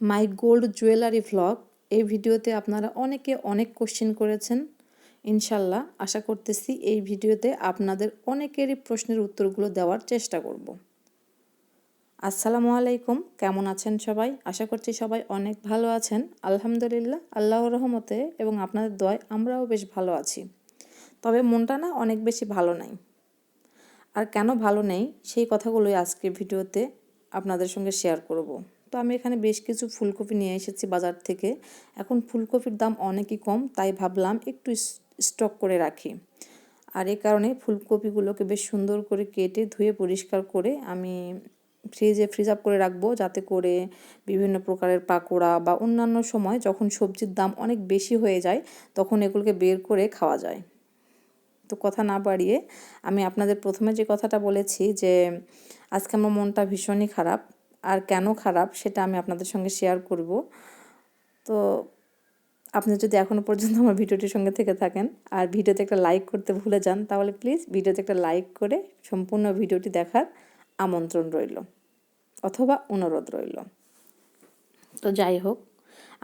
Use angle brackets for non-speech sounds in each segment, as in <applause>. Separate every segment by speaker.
Speaker 1: মাই gold jewellery vlog এই ভিডিওতে আপনারা অনেকে অনেক কোশ্চেন করেছেন। ইনশাল্লাহ আশা করতেছি এই ভিডিওতে আপনাদের অনেকেরই প্রশ্নের উত্তরগুলো দেওয়ার চেষ্টা করব। আসসালামু আলাইকুম, কেমন আছেন সবাই? আশা করছি সবাই অনেক ভালো আছেন। আলহামদুলিল্লাহ আল্লাহ রহমতে এবং আপনাদের দয় আমরাও বেশ ভালো আছি। তবে মনটা না অনেক বেশি ভালো নাই। আর কেন ভালো নেই সেই কথাগুলোই আজকে ভিডিওতে আপনাদের সঙ্গে শেয়ার করব। তো আমি এখানে বেশ কিছু ফুলকপি নিয়ে এসেছি বাজার থেকে। এখন ফুলকপির দাম অনেকই কম, তাই ভাবলাম একটু স্টক করে রাখি। আর এ কারণে ফুলকপিগুলোকে বেশ সুন্দর করে কেটে, ধুয়ে, পরিষ্কার করে আমি ফ্রিজে, ফ্রিজ আপ করে রাখব, যাতে করে বিভিন্ন প্রকারের পাকোড়া বা অন্যান্য সময় যখন সবজির দাম অনেক বেশি হয়ে যায়, তখন এগুলোকে বের করে খাওয়া যায়। তো কথা না বাড়িয়ে আমি আপনাদের প্রথমে যে কথাটা বলেছি যে, আজকে আমার মনটা ভীষণই খারাপ। আর কেন খারাপ সেটা আমি আপনাদের সঙ্গে শেয়ার করব। তো আপনি যদি এখনও পর্যন্ত আমার ভিডিওটির সঙ্গে থেকে থাকেন আর ভিডিওতে একটা লাইক করতে ভুলে যান, তাহলে প্লিজ ভিডিওতে একটা লাইক করে সম্পূর্ণ ভিডিওটি দেখার আমন্ত্রণ রইল অথবা অনুরোধ রইল। তো যাই হোক,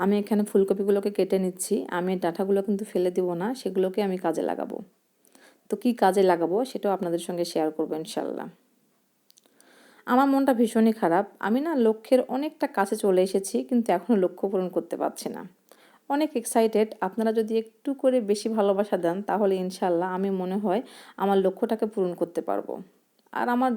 Speaker 1: আমি এখানে ফুলকপিগুলোকে কেটে নিচ্ছি। আমি ডাঁটাগুলো কিন্তু ফেলে দিব না, সেগুলোকে আমি কাজে লাগাবো। তো কি কাজে লাগাবো সেটাও আপনাদের সঙ্গে শেয়ার করব ইনশাল্লাহ। আমার মনটা ভীষণই খারাপ। আমি না লক্ষ্যের অনেকটা কাছে চলে এসেছি, কিন্তু এখনও লক্ষ্য পূরণ করতে পারছি না। অনেক এক্সাইটেড আপনারা যদি একটু করে বেশি ভালোবাসা দেন, তাহলে ইনশাল্লাহ আমি মনে হয় আমার লক্ষ্যটাকে পূরণ করতে পারব। আর আমার,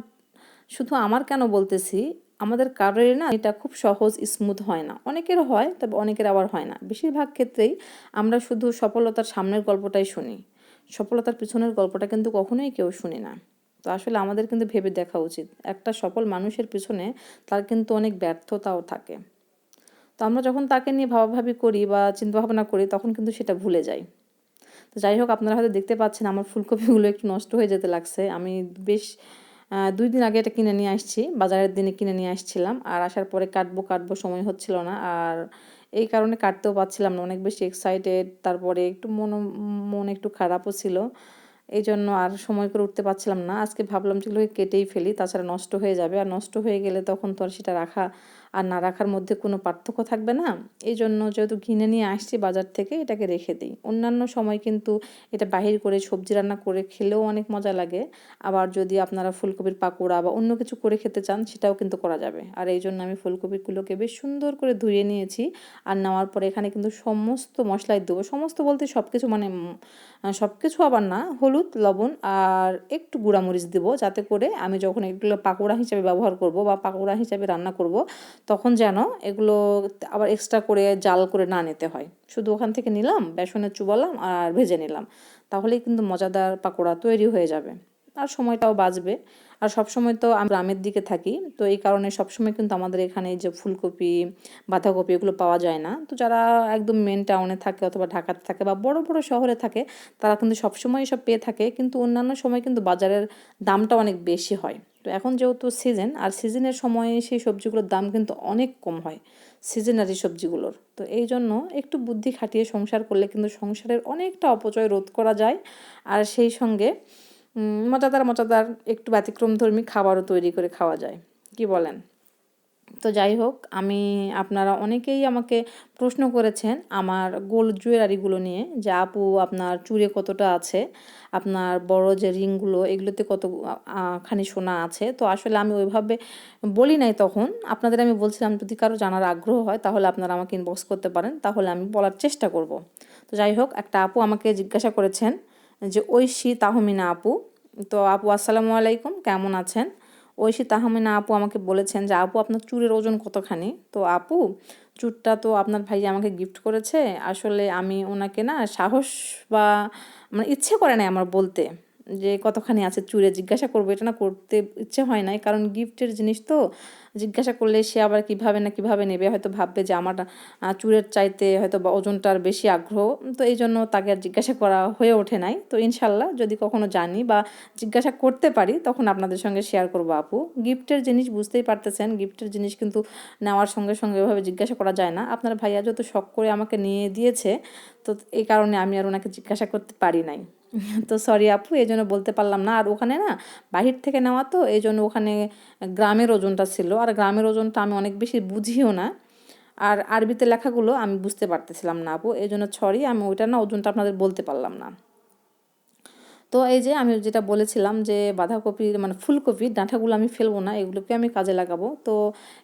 Speaker 1: শুধু আমার কেন বলতেছি, আমাদের কারোরই না এটা খুব সহজ স্মুথ হয় না। অনেকের হয়, তবে অনেকের আবার হয় না। বেশিরভাগ ক্ষেত্রেই আমরা শুধু সফলতার সামনের গল্পটাই শুনি। সফলতার পিছনের গল্পটা কিন্তু কখনোই কেউ শুনি না। তো আসলে আমাদের কিন্তু ভেবে দেখা উচিত। একটা সফল মানুষের পিছনে তার কিন্তু অনেক ব্যর্থতাও থাকে। তো আমরা যখন তাকে নিয়ে ভাবাভাবি করি বা চিন্তাভাবনা করি, তখন কিন্তু সেটা ভুলে যাই। তো যাই হোক, আপনারা হয়তো দেখতে পাচ্ছেন আমার ফুলকপিগুলো একটু নষ্ট হয়ে যেতে লাগছে। আমি বেশ দুই দিন আগে এটা কিনে নিয়ে আসছি, বাজারের দিনে কিনে নিয়ে আসছিলাম। আর আসার পরে কাটবো কাটবো সময় হচ্ছিল না। আর এই কারণে কাটতেও পারছিলাম না, অনেক বেশি এক্সাইটেড তারপরে একটু মন মন একটু খারাপও ছিল। এই জন্য আর সময় করে উঠতে পারছিলাম না। আজকে ভাবলাম যেগুলোকে কেটেই ফেলি, তাছাড়া নষ্ট হয়ে যাবে। আর নষ্ট হয়ে গেলে তখন তো আর সেটা রাখা আর না রাখার মধ্যে কোনো পার্থক্য থাকবে না। এই জন্য যেহেতু কিনে নিয়ে আসছি বাজার থেকে, এটাকে রেখে দিই। অন্যান্য সময় কিন্তু এটা বাহির করে সবজি রান্না করে খেলেও অনেক মজা লাগে। আবার যদি আপনারা ফুলকপির পাকোড়া বা অন্য কিছু করে খেতে চান, সেটাও কিন্তু করা যাবে। আর এই জন্য আমি ফুলকপিগুলোকে বেশ সুন্দর করে ধুয়ে নিয়েছি। আর নেওয়ার পরে এখানে কিন্তু সমস্ত মশলাই দেবো। সমস্ত বলতে সব কিছু মানে সব কিছু আবার না, হলুদ, লবণ আর একটু গুঁড়ামরিচ দেবো। যাতে করে আমি যখন এগুলো পাকোড়া হিসাবে ব্যবহার করব বা পাকোড়া হিসাবে রান্না করব তখন যেন এগুলো আবার এক্সট্রা করে জাল করে না নিতে হয়। শুধু ওখান থেকে নিলাম বেসনে চুবালাম আর ভেজে নিলাম। তাহলেই কিন্তু মজাদার পাকোড়া তৈরি হয়ে যাবে। আর সময়টাও বাঁচবে। আর সবসময় তো আমরা গ্রামের দিকে থাকি, তো এই কারণে সবসময় কিন্তু আমাদের এখানে যে ফুলকপি, বাঁধাকপি এগুলো পাওয়া যায় না। তো যারা একদম মেন টাউনে থাকে অথবা ঢাকাতে থাকে বা বড় বড় শহরে থাকে, তারা কিন্তু সবসময় সব পেয়ে থাকে। কিন্তু অন্যান্য সময় কিন্তু বাজারের দামটা অনেক বেশি হয়। তো এখন যেহেতু সিজন আর সিজনের সময়ে সেই সবজিগুলোর দাম কিন্তু অনেক কম হয় সিজনারি সবজিগুলোর। তো এই জন্য একটু বুদ্ধি খাটিয়ে সংসার করলে কিন্তু সংসারের অনেকটা অপচয় রোধ করা যায়। আর সেই সঙ্গে মজাদার মজাদার একটু ব্যতিক্রমধর্মী খাবারও তৈরি করে খাওয়া যায়। কি বলেন? তো যাই হোক, আমি, আপনারা অনেকেই আমাকে প্রশ্ন করেছেন আমার গোল্ড জুয়েলারিগুলো নিয়ে যে, আপু, আপনার চুড়ে কতটা আছে? আপনার বড় যে রিংগুলো, এগুলোতে কত খানি সোনা আছে? তো আসলে আমি ওইভাবে বলি নাই তখন। আপনাদের আমি বলছিলাম, যদি কারও জানার আগ্রহ হয়, তাহলে আপনারা আমাকে ইনবক্স করতে পারেন, তাহলে আমি বলার চেষ্টা করব। তো যাই হোক, একটা আপু আমাকে জিজ্ঞাসা করেছেন যে ঐশী তাহমিনা আপু। তো আপু, আসসালামু আলাইকুম, কেমন আছেন? ঐশী তাহমিনা আপু আমাকে বলেছেন যে, আপু, আপনার চুরের ওজন কতখানি? তো আপু চুরটা তো আপনার ভাই আমাকে গিফট করেছে। আসলে আমি ওনাকে না সাহস বা মানে ইচ্ছে করে নাই আমার বলতে। যে কতখানি আছে চুরে জিজ্ঞাসা করব, এটা না করতে ইচ্ছে হয় নাই। কারণ গিফটের জিনিস তো, জিজ্ঞাসা করলে সে আবার কীভাবে না কীভাবে নেবে, হয়তো ভাববে যে আমার চুরের চাইতে হয়তো ওজনটার বেশি আগ্রহ। তো এই জন্য তাকে আর জিজ্ঞাসা করা হয়ে ওঠে নাই। তো ইনশাল্লাহ যদি কখনো জানি বা জিজ্ঞাসা করতে পারি, তখন আপনাদের সঙ্গে শেয়ার করব আপু। গিফটের জিনিস বুঝতেই পারতেছেন, গিফটের জিনিস কিন্তু নেওয়ার সঙ্গে সঙ্গে ওইভাবে জিজ্ঞাসা করা যায় না। আপনার ভাইয়া যত শখ করে আমাকে নিয়ে দিয়েছে, তো এই কারণে আমি আর ওনাকে জিজ্ঞাসা করতে পারি নাই। তো সরি আপু এই জন্য বলতে পারলাম না। আর ওখানে না, বাহির থেকে নেওয়া তো এই জন্য ওখানে গ্রামের ওজনটা ছিল। আর গ্রামের ওজনটা আমি অনেক বেশি বুঝিও না। আর আরবিতে লেখাগুলো আমি বুঝতে পারতেছিলাম না আপু এই জন্য সরি আমি ওইটা না, ওজনটা আপনাদের বলতে পারলাম না। তো এই যে আমি যেটা বলেছিলাম যে বাঁধাকপি মানে ফুলকপি, ডাঁটাগুলো আমি ফেলব না, এগুলোকে আমি কাজে লাগাবো। তো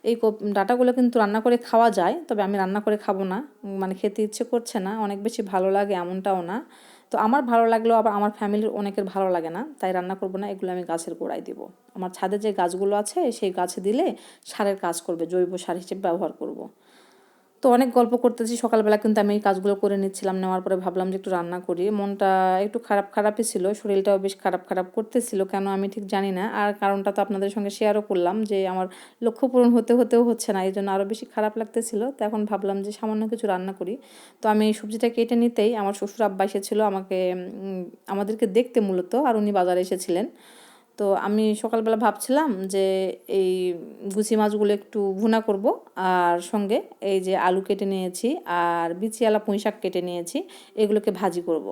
Speaker 1: এই ডাঁটাগুলো কিন্তু রান্না করে খাওয়া যায়, তবে আমি রান্না করে খাব না। মানে খেতে ইচ্ছে করছে না, অনেক বেশি ভালো লাগে এমনটাও না। তো আমার ভালো লাগলেও আবার আমার ফ্যামিলির অনেকের ভালো লাগে না, তাই রান্না করব না, এগুলো আমি গাছের গোড়ায় দিব আমার ছাদে যে গাছগুলো আছে, সেই গাছে দিলে সারের কাজ করবে, জৈব সার হিসেবে ব্যবহার করব। তো অনেক গল্প করতেছি, সকালবেলা কিন্তু আমি এই কাজগুলো করে নিচ্ছিলাম, নেওয়ার পরে ভাবলাম যে একটু রান্না করি। মনটা একটু খারাপ খারাপই ছিল, শরীরটাও বেশ খারাপ খারাপ করতেছিল, কেন আমি ঠিক জানি না। আর কারণটা তো আপনাদের সঙ্গে শেয়ারও করলাম যে আমার লক্ষ্য পূরণ হতে হতেও হচ্ছে না এই জন্য আরও বেশি খারাপ লাগতেছিল। তো এখন ভাবলাম যে সামান্য কিছু রান্না করি। তো আমি সবজিটা কেটে নিতেই আমার শ্বশুর আব্বা এসেছিল আমাকে আমাদেরকে দেখতে মূলত, আর উনি বাজারে এসেছিলেন। তো আমি সকালবেলা ভাবছিলাম যে এই গুছি মাছগুলো একটু ভুনা করব আর সঙ্গে এই যে আলু কেটে নিয়েছি আর বিচিয়ালা পুঁই শাক কেটে নিয়েছি, এগুলোকে ভাজি করব।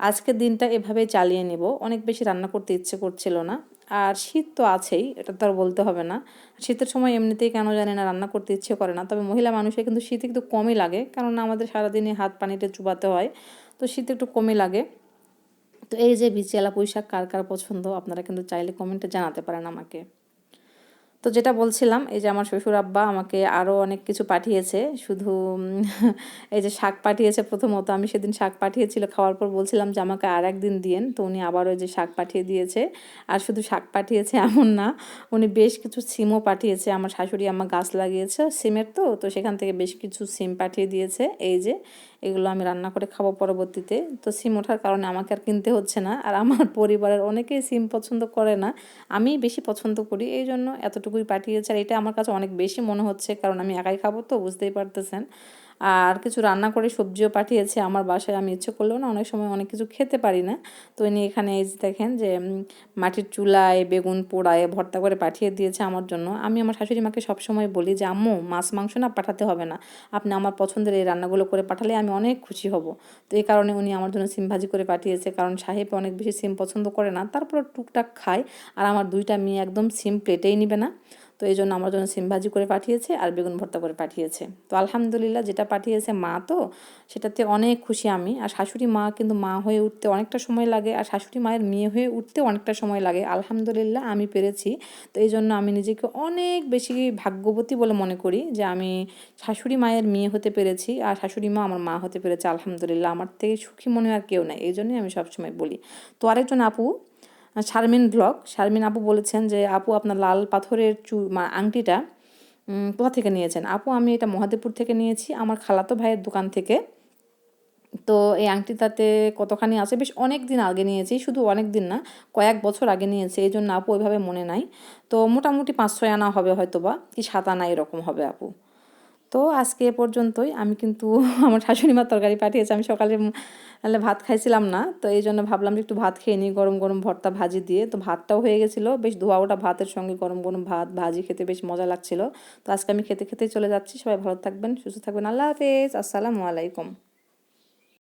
Speaker 1: আজকের দিনটা এভাবেই চালিয়ে নেব। অনেক বেশি রান্না করতে ইচ্ছে করছিল না। আর শীত তো আছেই, এটা তো আর বলতে হবে না। শীতের সময় এমনিতেই কেন জানি না রান্না করতে ইচ্ছে করে না। তবে মহিলা মানুষের কিন্তু শীত একটু কমই লাগে, কেননা আমাদের সারাদিনে হাত পানিতে চুবাতে হয়, তো শীত একটু কমই লাগে। তো এই যে বিচিয়ালা পুঁই কার কার পছন্দ, আপনারা কিন্তু চাইলে কমেন্টে জানাতে পারেন আমাকে। তো যেটা বলছিলাম, এই যে আমার শ্বশুর আব্বা আমাকে আরও অনেক কিছু পাঠিয়েছে, শুধু <laughs> এই যে শাক পাঠিয়েছে প্রথমত, আমি সেদিন শাক পাঠিয়েছিল, খাওয়ার পর বলছিলাম যে আমাকে আর একদিন দিয়েন, তো উনি আবারও যে শাক পাঠিয়ে দিয়েছে। আর শুধু শাক পাঠিয়েছে এমন না, উনি বেশ কিছু সিমও পাঠিয়েছে, আমার শাশুড়ি আমার গাছ লাগিয়েছে সিমের তো তো সেখান থেকে বেশ কিছু সিম পাঠিয়ে দিয়েছে, এই যে এগুলো আমি রান্না করে খাব পরবর্তীতে। তো সিম ওঠার কারণে আমাকে আর কিনতে হচ্ছে না। আর আমার <laughs> পরিবারের অনেকেই সিম পছন্দ করে না। আমি বেশি পছন্দ করি। এই জন্য এতটুকুই পাঠিয়েছে। আর এটা আমার কাছে অনেক বেশি মনে হচ্ছে। কারণ আমি একাই খাব তো, বুঝতেই পারতেছেন। আর কিছু রান্না করে সবজিও পাঠিয়েছে আমার বাসায়। আমি ইচ্ছে করলেও না, অনেক সময় অনেক কিছু খেতে পারি না। তো ইনি এখানে এই দেখেন যে মাটির চুলায় বেগুন পোড়ায় ভর্তা করে পাঠিয়ে দিয়েছে আমার জন্য। আমি আমার শাশুড়ি মাকে সবসময় বলি যে, আম্মু, মাছ, মাংস না পাঠাতে হবে না। আপনি আমার পছন্দের এই রান্নাগুলো করে পাঠালে আমি অনেক খুশি হব। তো এই কারণে উনি আমার জন্য সিম ভাজি করে পাঠিয়েছে। কারণ সাহেব অনেক বেশি সিম পছন্দ করে না তারপর টুকটাক খায়। আর আমার দুইটা মেয়ে একদম সিম প্লেটেই নিবে না। তো এই জন্য আমার জন্য সিম ভাজি করে পাঠিয়েছে আর বেগুন ভর্তা করে পাঠিয়েছে। তো আলহামদুলিল্লাহ যেটা পাঠিয়েছে মা তো, সেটাতে অনেক খুশি আমি। আর শাশুড়ি মা কিন্তু মা হয়ে উঠতে অনেকটা সময় লাগে আর শাশুড়ি মায়ের মেয়ে হয়ে উঠতে অনেকটা সময় লাগে। আলহামদুলিল্লাহ আমি পেরেছি। তো এই জন্য আমি নিজেকে অনেক বেশি ভাগ্যবতী বলে মনে করি যে আমি শাশুড়ি মায়ের মেয়ে হতে পেরেছি আর শাশুড়ি মা আমার মা হতে পেরেছে। আলহামদুলিল্লাহ আমার থেকে সুখী মনে আর কেউ নাই। এই জন্যই আমি সবসময় বলি। তো আরেকজন আপু শারমিন ব্লগ। শারমিন আপু বলেছেন যে, আপু, আপনার লাল পাথরের চু আংটিটা কোথা থেকে নিয়েছেন? আপু, আমি এটা মহাদেবপুর থেকে নিয়েছি, আমার খালাতো ভাইয়ের দোকান থেকে। তো এই আংটিটাতে কতখানি আছে? বেশ অনেক দিন আগে নিয়েছি, শুধু অনেক দিন না, কয়েক বছর আগে নিয়েছি এই জন্য আপু ওইভাবে মনে নাই। তো মোটামুটি পাঁচ ছয় আনা হবে হয়তো বা কি সাত আনা এরকম হবে আপু। তো আজকে এ পর্যন্তই। আমি কিন্তু <laughs> আমার শাশুড়ি মা তরকারি পাঠিয়েছে। আমি সকালে ভাত খাইছিলাম না। তো এই জন্য ভাবলাম যে একটু ভাত খেয়ে নিই, গরম গরম ভর্তা ভাজি দিয়ে। তো ভাতটাও হয়ে গেছিল। বেশ ধোয়া ওটা ভাতের সঙ্গে গরম গরম ভাত, ভাজি খেতে বেশ মজা লাগছিল। তো আজকে আমি খেতে খেতে চলে যাচ্ছি। সবাই ভালো থাকবেন, সুস্থ থাকবেন। আল্লাহ হাফেজ। আসসালামু আলাইকুম।